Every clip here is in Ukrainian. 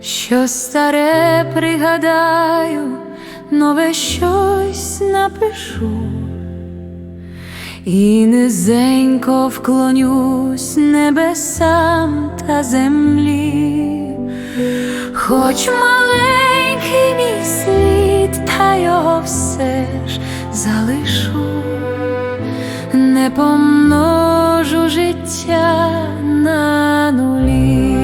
Що старе пригадаю, нове щось напишу, і низенько вклонюсь небесам та землі, хоч маленький мій слід, та його все ж залишу, не помно помножу життя на нулі.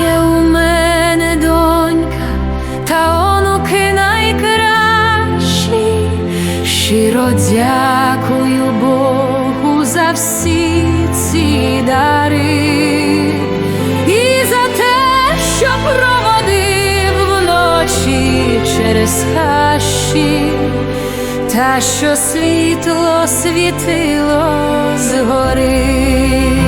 Є у мене донька, та онуки найкращі. Щиро дякую Богу за всі хащі, та що світло світило згори.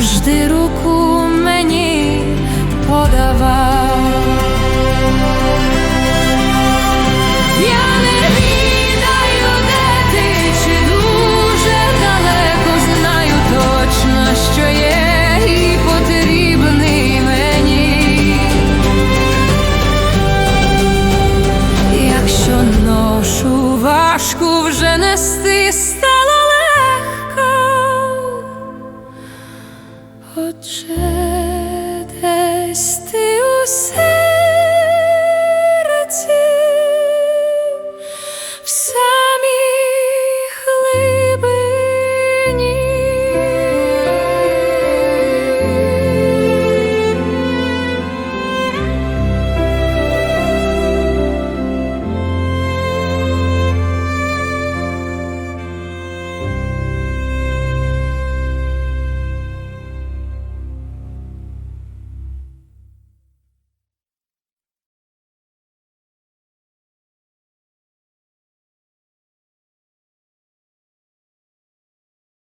завжди руку мені подавав. Я не відаю, де чи дуже далеко знаю точно, що є потрібний мені. Якщо ношу важку вже нести став. 却